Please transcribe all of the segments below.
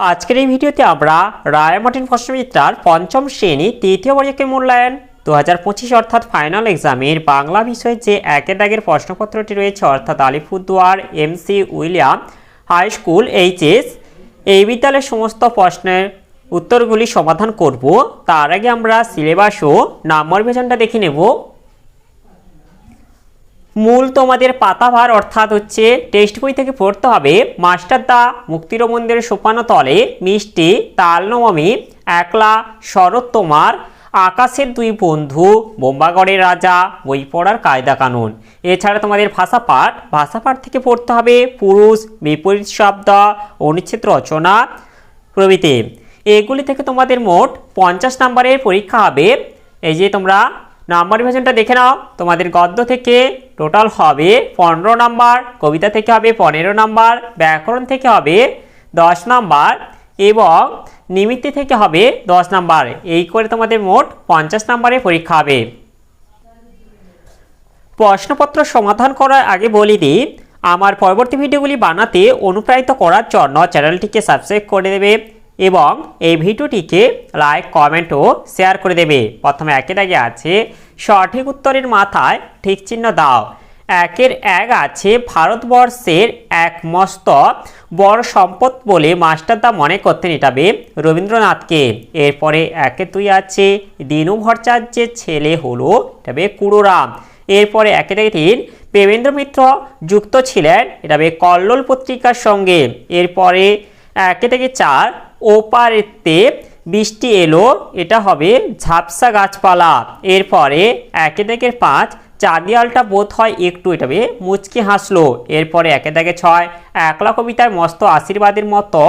আজকের এই ভিডিওতে আমরা রায়মার্টিন ফসমিত্রার পঞ্চম শ্রেণি তৃতীয় পর্যায়ে মূল্যায়ন দু হাজার পঁচিশ অর্থাৎ ফাইনাল এক্সামের বাংলা বিষয়ে যে একের দাগের প্রশ্নপত্রটি রয়েছে অর্থাৎ Alipurduar MC William high school HS এই বিদ্যালয়ের সমস্ত প্রশ্নের উত্তরগুলি সমাধান করব। তার আগে আমরা সিলেবাস ও নাম্বার বিভাজনটা দেখে নেব। মূল তোমাদের পাতাভার অর্থাৎ হচ্ছে টেক্সট বই থেকে পড়তে হবে। মাস্টার দা মুক্তির মন্দিরের সোপানো তলে মিষ্টি তালনবমী একলা, শরৎ তোমার, আকাশের দুই বন্ধু, বোম্বাগড়ের রাজা, বই পড়ার কায়দা কানুন। এছাড়া তোমাদের ভাষা পাঠ ভাষা পাঠ থেকে পড়তে হবে পুরুষ, বিপরীত শব্দ, অনুচ্ছেদ রচনা, প্রভৃতি। এগুলি থেকে তোমাদের মোট পঞ্চাশ নাম্বারের পরীক্ষা হবে। এই যে তোমরা নাম্বার বিভাজনটা দেখে নাও। তোমাদের গদ্য থেকে টোটাল হবে পনেরো নাম্বার, কবিতা থেকে হবে পনেরো নাম্বার, ব্যাকরণ থেকে হবে দশ নাম্বার এবং নিমিত্তি থেকে হবে দশ নাম্বার। এই করে তোমাদের মোট পঞ্চাশ নাম্বারের পরীক্ষা হবে। প্রশ্নপত্র সমাধান করার আগে বলি দিই আমার পরবর্তী ভিডিওগুলি বানাতে অনুপ্রাণিত করার জন্য চ্যানেলটিকে সাবস্ক্রাইব করে দেবে। এবং এই ভিডিওটিকে লাইক কমেন্ট ও শেয়ার করে দেবে। প্রথমে একের আগে আছে, সঠিক উত্তরের মাথায় ঠিক চিহ্ন দাও। একের এক আছে, ভারতবর্ষের এক মস্ত বড় সম্পদ বলে মাস্টারদা মনে করতেন এটাবে রবীন্দ্রনাথকে। এরপরে একে দুই আছে, দিনু ভট্টাচার্যের ছেলে হলো এটাবে কুড়োরাম। এরপরে একে থেকে তিন, প্রেমেন্দ্র মিত্র যুক্ত ছিলেন এটাবে কল্লোল পত্রিকার সঙ্গে। এরপরে একে থেকে চার। ওপারেতে বৃষ্টি এলো, এটা হবে ঝাপসা গাছপালা। এরপরে একে থেকে পাঁচ চাঁদিয়ালটা বোধ হয় একটু এটাবে মুচকি হাসলো। এরপরে একে থেকে ছয়, একলা কবিতার মস্ত আশীর্বাদের মতো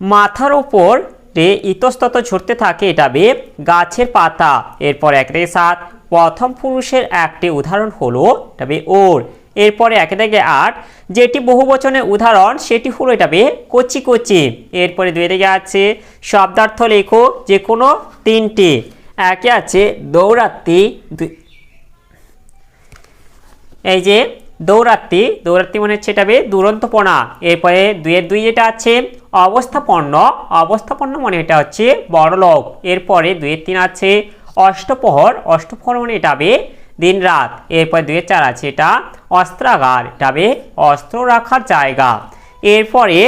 মাথার ওপর রে ইতস্তত ঝরতে থাকে এটাবে গাছের পাতা। এরপর এক থেকে সাত, প্রথম পুরুষের একটি উদাহরণ হলো তবে ওর। এরপরে একে থেকে আট, যেটি বহু বচনের উদাহরণ, সেটি হলো এটাবে কচি কচি। এরপরে দুই থেকে আছে, শব্দার্থ লেখো যে কোনো তিনটি। একে আছে দুই এই যে দৌড়াত্তি দৌড়াত্তি মনে হচ্ছে এটাবে দুরন্তপনা। এরপরে দুইয়ের দুই যেটা আছে অবস্থাপন্ন অবস্থাপন্ন মানে এটা হচ্ছে বড়লোক। এরপরে দুইয়ের তিন আছে, অষ্টপহর অষ্টপহর মানে এটাবে দিন রাত এরপর দুইয়ের চার আছে এটা অস্ত্রাগার, এটাবে অস্ত্র রাখার জায়গা। এরপরে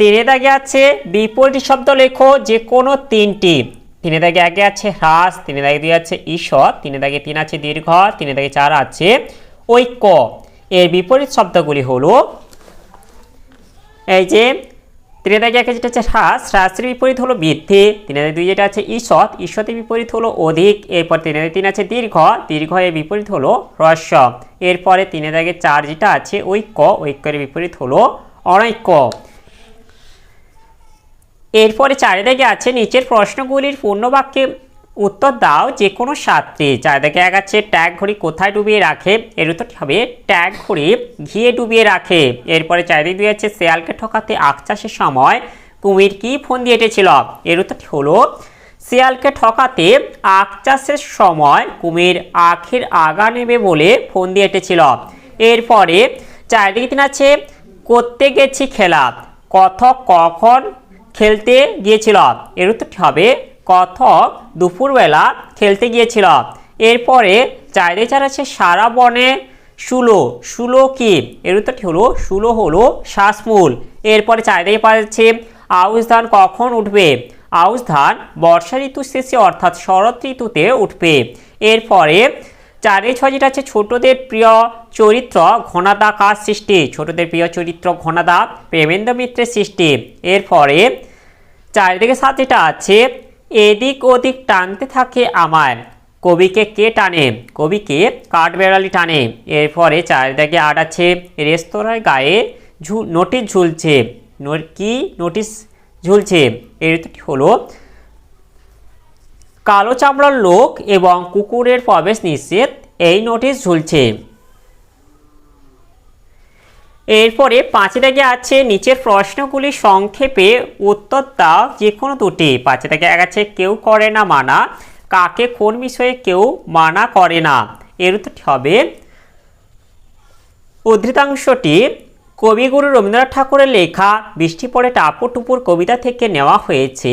তিনে দাগে আছে বিপরীত শব্দ লেখো যে কোনো তিনটি। তিনে দাগে আগে আছে হ্রাস, তিনে দাগে দুই আছে ঈশ্বর, তিনে দাগে তিন আছে দীর্ঘ, তিনে দাগে চার আছে ঐক্য। এর বিপরীত শব্দগুলি হলো এই যে তিনে দাগে একে যেটা আছে হ্রাস হ্রাসের বিপরীত হলো বৃদ্ধি তিনে দাগে দুই যেটা আছে ঈষৎ, ঈষতের বিপরীত হলো অধিক, এরপর তিন দাগে তিন আছে দীর্ঘ দীর্ঘ এর বিপরীত হলো হ্রস্ব, এরপরে তিন দাগে চার যেটা আছে ঐক্য, ঐক্যের বিপরীত হলো অনৈক্য। এরপরে চারিদিকে আছে, নিচের প্রশ্নগুলির পূর্ণবাক্যে উত্তর দাও যে কোনো সাতটি। চারিদিকে আছে ট্যাগ ঘড়ি কোথায় ডুবিয়ে রাখে? এর উত্তরটি হবে ট্যাগ ঘড়ি ঘিয়ে ডুবিয়ে রাখে। এরপরে চারিদিকে দুই আছে শেয়ালকে ঠকাতে আখ চাষের সময়। কুমির কি ফোন দিয়ে এঁটেছিল? এর উত্তরটি হলো, শিয়ালকে ঠকাতে আখ চাষের সময় কুমির আখের আগা নেবে বলে ফোন দিয়ে এঁটেছিল। এরপরে চারিদিকে তিন আছে, করতে গেছি খেলা, কথক কখন খেলতে গিয়েছিল? এর উত্তরটি হবে কথক দুপুরবেলা খেলতে গিয়েছিল। এরপরে চাইরে চার আছে সারা বনে শুলো। শুলো কি? এর উত্তরটি হলো, শুলো হলো শ্বাসমূল। এরপরে চারিদিকে পাচ্ছে আউশ ধান কখন উঠবে? আউশ ধান বর্ষা ঋতু শেষে, অর্থাৎ শরৎ ঋতুতে উঠবে। এরপরে চারে ছয় যেটা আছে ছোটদের প্রিয় চরিত্র ঘনাদা কার সৃষ্টি? ছোটদের প্রিয় চরিত্র ঘনাদা প্রেমেন্দ্র মিত্রের সৃষ্টি। এরপরে চারিদিকে সাত যেটা আছে এদিক ওদিক টানতে থাকে আমায়। কবিকে কে টানে? কবিকে কাঠবেড়ালি টানে। এরপরে চারিদিকে আট আছে রেস্তোরাঁর গায়ে ঝু, নোটিশ ঝুলছে। কি নোটিশ ঝুলছে? এর হলো, কালো চামড়ার লোক এবং কুকুরের প্রবেশ নিষেধ, এই নোটিশ ঝুলছে। এরপরে পাঁচে দাগে আছে, নিচের প্রশ্নগুলি সংক্ষেপে উত্তর দাও যে কোনো দুটি। পাঁচে দাগে এক আছে, কেউ করে না মানা। কাকে কোন বিষয়ে কেউ মানা করে না? এর উত্তরটি হবে, উদ্ধৃতাংশটি, কবিগুরু রবীন্দ্রনাথ ঠাকুরের লেখা, বৃষ্টি পড়ে টাপুর টুপুর কবিতা থেকে নেওয়া হয়েছে।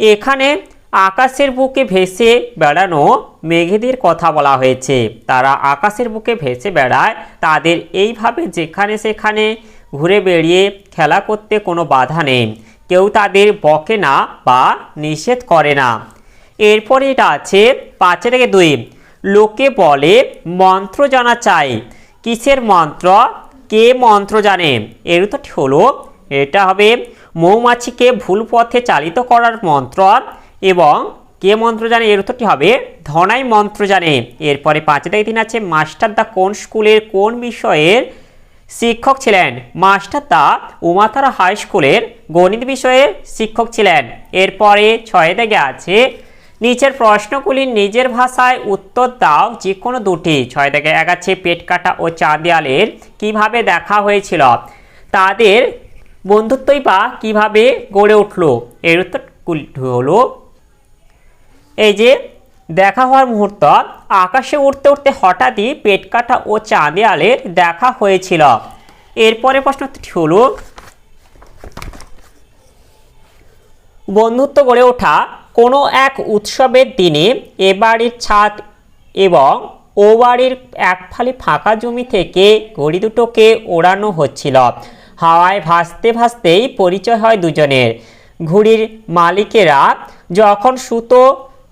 এখানে আকাশের বুকে ভেসে বেড়ানো মেঘেদের কথা বলা হয়েছে। তারা আকাশের বুকে ভেসে বেড়ায়। তাদের এইভাবে যেখানে সেখানে ঘুরে বেড়িয়ে খেলা করতে কোনো বাধা নেই। কেউ তাদের বকে না বা নিষেধ করে না। এরপরে এটা আছে পাঁচে থেকে দুই। লোকে বলে, মন্ত্র জানা চাই। কিসের মন্ত্র? কে মন্ত্র জানে? এর উত্তরটি হলো, এটা হবে মৌমাছিকে ভুল পথে চালিত করার মন্ত্র। এবং কে মন্ত্র জানে? এর উত্তরটি হবে ধনাই মন্ত্র জানে। এরপরে পাঁচে থেকে তিন আছে, মাস্টার দা কোন স্কুলের কোন বিষয়ের শিক্ষক ছিলেন? মাস্টার দা উমাতারা হাই স্কুলের গণিত বিষয়ের শিক্ষক ছিলেন। এরপরে ছয় থেকে আছে, নিচের প্রশ্নগুলি নিজের ভাষায় উত্তর দাও যে কোনো দুটি। ছয় থেকে এক আছে, পেট কাটা ও চাঁদিয়ালের কীভাবে দেখা হয়েছিল? তাদের বন্ধুত্বই বা কীভাবে গড়ে উঠল? এর উত্তরগুলি হলো এই যে দেখা হওয়ার মুহূর্ত, আকাশে উঠতে উঠতে হঠাৎই পেট কাটা ও চাঁদিয়ালের দেখা হয়েছিল। এরপরে প্রশ্নটি হলো, বন্ধুত্ব গড়ে ওঠা কোনো এক উৎসবের দিনে এ বাড়ির ছাদ এবং ও বাড়ির এক ফালি ফাঁকা জমি থেকে ঘড়ি দুটোকে ওড়ানো হচ্ছিল। হাওয়ায় ভাসতে ভাসতেই পরিচয় হয় দুজনের। ঘুড়ির মালিকেরা যখন সুতো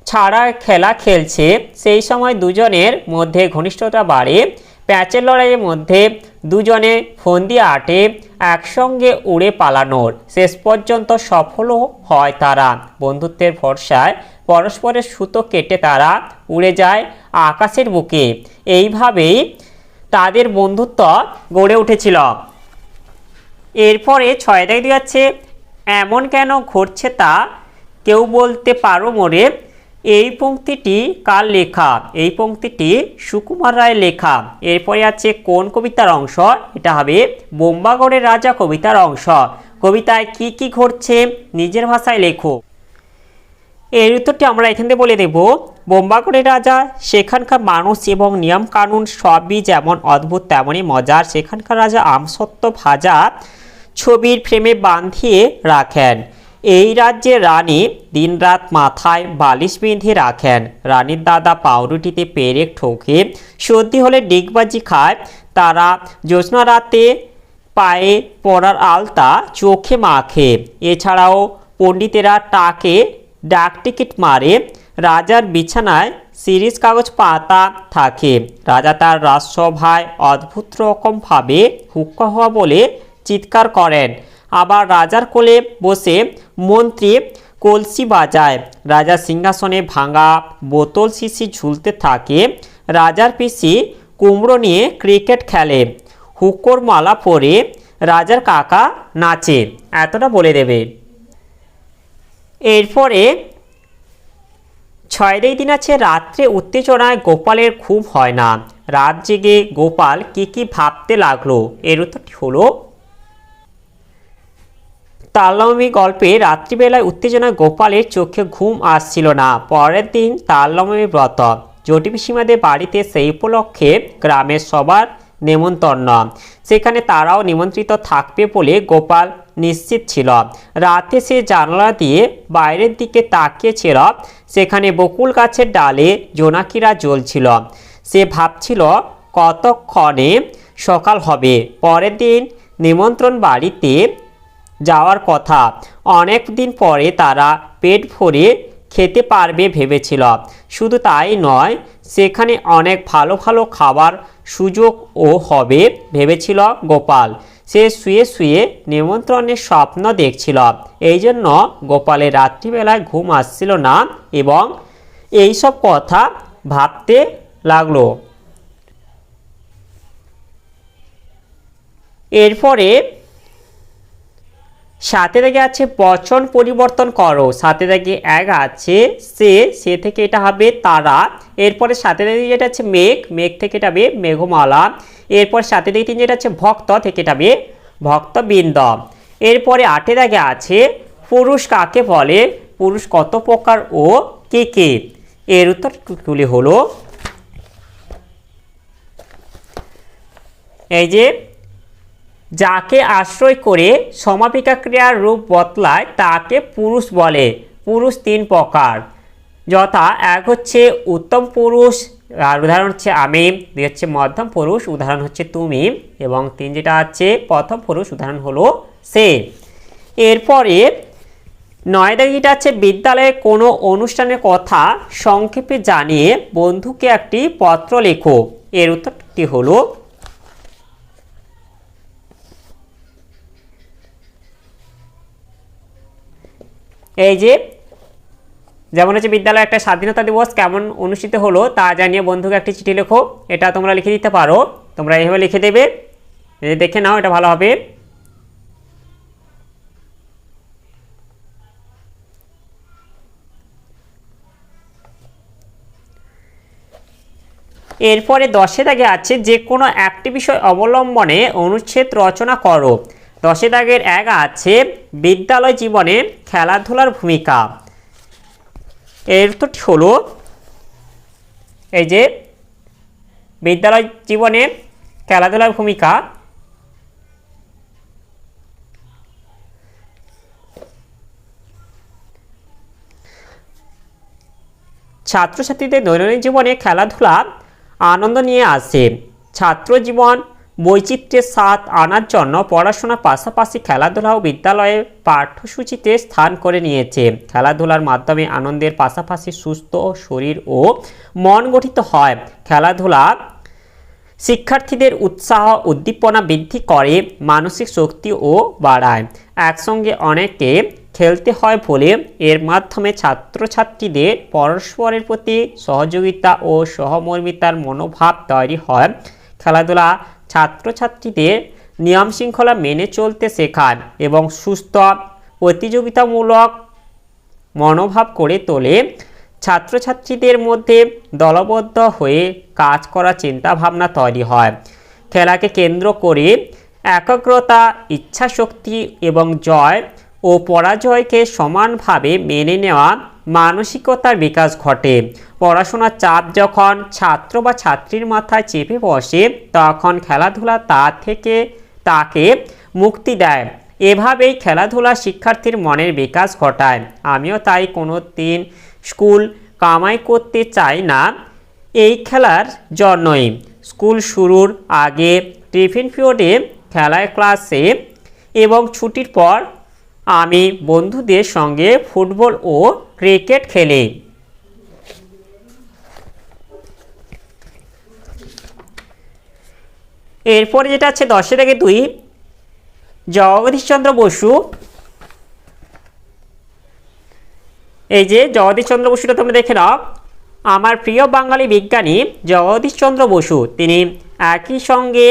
ছাড়া খেলা খেলছে। সেই সময় দুজনের মধ্যে ঘনিষ্ঠতা বাড়ে। প্যাচের লড়াইয়ের মধ্যে দুজনে ফন্দি আটে, একসঙ্গে উড়ে পালানোর। শেষ পর্যন্ত সফলও হয় তারা। বন্ধুত্বের ভরসায় পরস্পরের সুতো কেটে তারা উড়ে যায় আকাশের বুকে। এইভাবেই তাদের বন্ধুত্ব গড়ে উঠেছিল। এরপরে ছয় দিয়ে যাচ্ছে এমন কেন ঘটছে তা কেউ বলতে পারো মোরে এই পংক্তিটি কার লেখা? এই পংক্তিটি সুকুমার রায়ের লেখা। এরপরে আছে কোন কবিতার অংশ? এটা হবে বোম্বাগড়ের রাজা কবিতার অংশ। কবিতায় কি কি ঘটছে নিজের ভাষায় লেখো। এর উত্তরটি আমরা এখান থেকে বলে দেব। বোম্বাগড়ের রাজা, সেখানকার মানুষ এবং নিয়ম কানুন সবই যেমন অদ্ভুত, তেমনই মজার। সেখানকার রাজা আমসত্ত্ব ভাজা ছবির ফ্রেমে বাঁধিয়ে রাখেন। এই রাজ্যের রানী দিনরাত মাথায় বালিশ বেঁধে রাখেন। রানীর দাদা পাউরুটিতে পেরেক ঠোকে সর্দি হলে ডিগবাজি খায়। তারা জ্যোৎস্না রাতে পায়ে পড়ার আলতা চোখে মাখে। এছাড়াও পণ্ডিতেরা টাকে ডাক টিকিট মারে। রাজার বিছানায় সিরিজ কাগজ পাতা থাকে। রাজা তার রাজসভায় অদ্ভুত রকমভাবে হুক্কা হওয়া বলে চিৎকার করেন। আবার রাজার কোলে বসে মন্ত্রী কলসি বাজায়। রাজা সিংহাসনে ভাঙা বোতল শিশি ঝুলতে থাকে। রাজার পিসি কুমড়ো নিয়ে ক্রিকেট খেলে। হুকোর মালা পরে রাজার কাকা নাচে। এতটা বলে দেবে। এরপরে ছয়টাই দিন আছে, রাত্রে উত্তেজনায় গোপালের খুব হয় না। রাত জেগে গোপাল কি কি ভাবতে লাগল? এর উত্তরটি হলো তাল্লমি গল্পে রাত্রিবেলায় উত্তেজনায় গোপালের চোখে ঘুম আসছিল না। পরের দিন তাল্লমি ব্রত। জটি পিসিমাদের বাড়িতে সেই উপলক্ষে গ্রামের সবার নেমন্তন্ন। সেখানে তারাও নিমন্ত্রিত থাকবে বলে গোপাল নিশ্চিত ছিল। রাতে সে জানালা দিয়ে বাইরের দিকে তাকিয়েছিল সেখানে বকুল গাছের ডালে জোনাকিরা জ্বলছিল। সে ভাবছিল, কতক্ষণে সকাল হবে? পরের দিন নিমন্ত্রণ বাড়িতে যাওয়ার কথা। অনেক দিন পরে তারা পেট ভরে খেতে পারবে ভেবেছিল। শুধু তাই নয়, সেখানে অনেক ভালো ভালো খাবার সুযোগও হবে ভেবেছিল গোপাল। সে শুয়ে শুয়ে নিমন্ত্রণের স্বপ্ন দেখছিল। এই জন্য গোপালের রাত্রিবেলায় ঘুম আসছিল না এবং এইসব কথা ভাবতে লাগল। এরপরে সাথে থেকে আছে বচন পরিবর্তন করো। সাথে থেকে এক আছে, সে সে থেকে এটা হবে তারা। এরপরে সাথে থেকে যেটা আছে মেঘ মেঘ থেকে এটা হবে মেঘমালা। এরপর সাথে থেকে তিন যেটা আছে ভক্ত, থেকে এটা হবে ভক্তবৃন্দ। এরপরে আটে দাগে আছে, পুরুষ কাকে বলে? পুরুষ কত প্রকার ও কে কে? এর উত্তর তুলে হলো। এই যে যাকে আশ্রয় করে সমাপিকা ক্রিয়ার রূপ বদলায়, তাকে পুরুষ বলে। পুরুষ তিন প্রকার। যথা, এক হচ্ছে উত্তম পুরুষ, আর উদাহরণ হচ্ছে আমি, দুই হচ্ছে মধ্যম পুরুষ, উদাহরণ হচ্ছে তুমি, এবং তিন যেটা আছে, প্রথম পুরুষ, উদাহরণ হলো সে। এরপরে, নয় দাগিটা আছে, বিদ্যালয়ে কোনো অনুষ্ঠানের কথা সংক্ষেপে জানিয়ে বন্ধুকে একটি পত্র লেখো। এর উত্তরটি হলো এই যে, যেমন হচ্ছে বিদ্যালয়ে একটা স্বাধীনতা দিবস কেমন অনুষ্ঠিত হলো তা জানিয়ে বন্ধুকে একটি চিঠি লেখো, এটা তোমরা লিখে দিতে পারো। তোমরা এইভাবে লিখে দেবে দেখে নাও এটা ভালো হবে। এরপরে দশে দাগে আছে, যে কোনো একটি বিষয় অবলম্বনে অনুচ্ছেদ রচনা করো। দশে দাগের এক আছে, বিদ্যালয় জীবনে খেলাধুলার ভূমিকা। এর উত্তরটি হলো, এই যে, বিদ্যালয় জীবনে খেলাধুলার ভূমিকা। ছাত্রছাত্রীদের দৈনন্দিন জীবনে খেলাধুলা আনন্দ নিয়ে আসে। ছাত্র জীবন বৈচিত্র্যের স্বাদ আনার জন্য পড়াশোনার পাশাপাশি খেলাধুলাও বিদ্যালয়ে পাঠ্যসূচিতে স্থান করে নিয়েছে। খেলাধুলার মাধ্যমে আনন্দের পাশাপাশি সুস্থ শরীর ও মন গঠিত হয়। খেলাধুলা শিক্ষার্থীদের উৎসাহ উদ্দীপনা বৃদ্ধি করে, মানসিক শক্তিও বাড়ায়। একসঙ্গে অনেকে খেলতে হয় বলে এর মাধ্যমে ছাত্রছাত্রীদের পরস্পরের প্রতি সহযোগিতা ও সহমর্মিতার মনোভাব তৈরি হয়। খেলাধুলা ছাত্রছাত্রীদের নিয়ম শৃঙ্খলা মেনে চলতে শেখান এবং সুস্থ, প্রতিযোগিতামূলক মনোভাব করে তোলে। ছাত্রছাত্রীদের মধ্যে দলবদ্ধ হয়ে কাজ করার চিন্তাভাবনা তৈরি হয়। খেলাকে কেন্দ্র করে একাগ্রতা, ইচ্ছাশক্তি এবং জয় ও পরাজয়কে সমানভাবে মেনে নেওয়া মানসিকতার বিকাশ ঘটে। পড়াশোনার চাপ যখন ছাত্র বা ছাত্রীর মাথায় চেপে বসে, তখন খেলাধুলা তা থেকে তাকে মুক্তি দেয়। এভাবেই খেলাধুলা শিক্ষার্থীর মনের বিকাশ ঘটায়। আমিও তাই কোনো দিন স্কুল কামাই করতে চাই না। এই খেলার জন্যই স্কুল শুরুর আগে টিফিন পিরিয়ডে খেলায় ক্লাসে এবং ছুটির পর আমি বন্ধুদের সঙ্গে ফুটবল ও ক্রিকেট খেলি। এরপরে যেটা আছে দশে থেকে দুই জগদীশচন্দ্র বসু। এই যে জগদীশচন্দ্র বসুটা তোমরা দেখে নাও। আমার প্রিয় বাঙালি বিজ্ঞানী জগদীশচন্দ্র বসু, তিনি একই সঙ্গে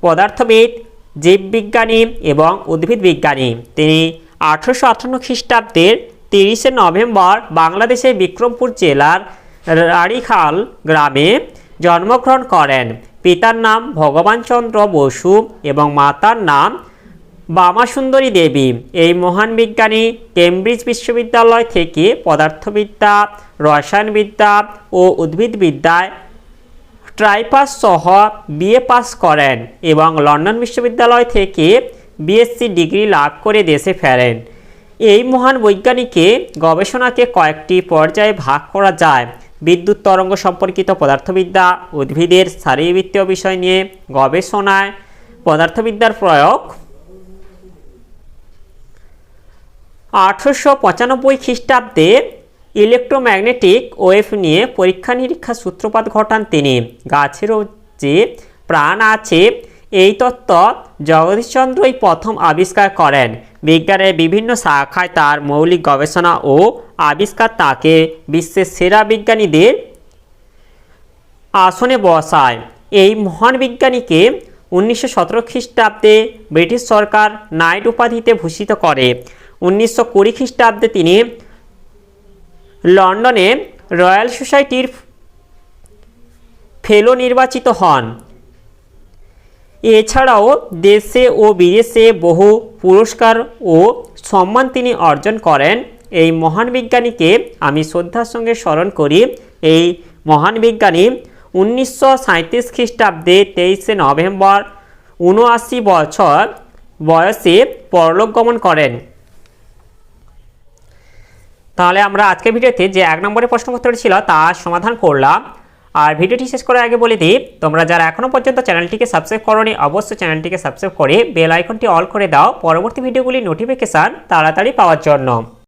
পদার্থবিদ, জীববিজ্ঞানী এবং উদ্ভিদ বিজ্ঞানী তিনি আঠারোশো আটান্ন খ্রিস্টাব্দের তিরিশে নভেম্বর বাংলাদেশের বিক্রমপুর জেলার রাড়িখাল গ্রামে জন্মগ্রহণ করেন। পিতার নাম ভগবানচন্দ্র বসু এবং মাতার নাম বামাসুন্দরী দেবী। এই মহান বিজ্ঞানী কেমব্রিজ বিশ্ববিদ্যালয় থেকে পদার্থবিদ্যা, রসায়নবিদ্যা ও উদ্ভিদবিদ্যায় ট্রাইপাস সহ বিএ পাস করেন এবং লন্ডন বিশ্ববিদ্যালয় থেকে বিএসসি ডিগ্রি লাভ করে দেশে ফেরেন। এই মহান বৈজ্ঞানিকে গবেষণাকে কয়েকটি পর্যায়ে ভাগ করা যায়। বিদ্যুৎ, তরঙ্গ সম্পর্কিত পদার্থবিদ্যা, উদ্ভিদের শারীরবৃত্তীয় বিষয় নিয়ে গবেষণায় পদার্থবিদ্যার প্রয়োগ। আঠারোশো পঁচানব্বই খ্রিস্টাব্দে ইলেকট্রোম্যাগনেটিক ওয়েভ নিয়ে পরীক্ষা নিরীক্ষা সূত্রপাত ঘটান তিনি। গাছেরও যে প্রাণ আছে এই তত্ত্ব জগদীশচন্দ্রই প্রথম আবিষ্কার করেন। বিজ্ঞানের বিভিন্ন শাখায় তার মৌলিক গবেষণা ও আবিষ্কার তাকে বিশ্বের সেরা বিজ্ঞানীদের আসনে বসায়। এই মহান বিজ্ঞানীকে উনিশশো সতেরো খ্রিস্টাব্দে ব্রিটিশ সরকার নাইট উপাধিতে ভূষিত করে। উনিশশো কুড়ি খ্রিস্টাব্দে তিনি লন্ডনে রয়্যাল সোসাইটির ফেলো নির্বাচিত হন। এছাড়াও দেশে ও বিদেশে বহু পুরস্কার ও সম্মান তিনি অর্জন করেন। এই মহান বিজ্ঞানীকে আমি শ্রদ্ধার সঙ্গে স্মরণ করি। এই মহান বিজ্ঞানী উনিশশো সাঁত্রিশ খ্রিস্টাব্দে তেইশে নভেম্বর উনআশি বছর বয়সে পরলোক গমন করেন। তাহলে আমরা আজকের ভিডিওতে যে এক নম্বরের প্রশ্নপত্রটি ছিল তার সমাধান করলাম। আর ভিডিওটি শেষ করার আগে বলে দিই, তোমরা যারা এখনও পর্যন্ত চ্যানেলটিকে সাবস্ক্রাইব করনি, অবশ্যই চ্যানেলটিকে সাবস্ক্রাইব করে বেল আইকনটি অল করে দাও। পরবর্তী ভিডিওগুলি নোটিফিকেশান তাড়াতাড়ি পাওয়ার জন্য।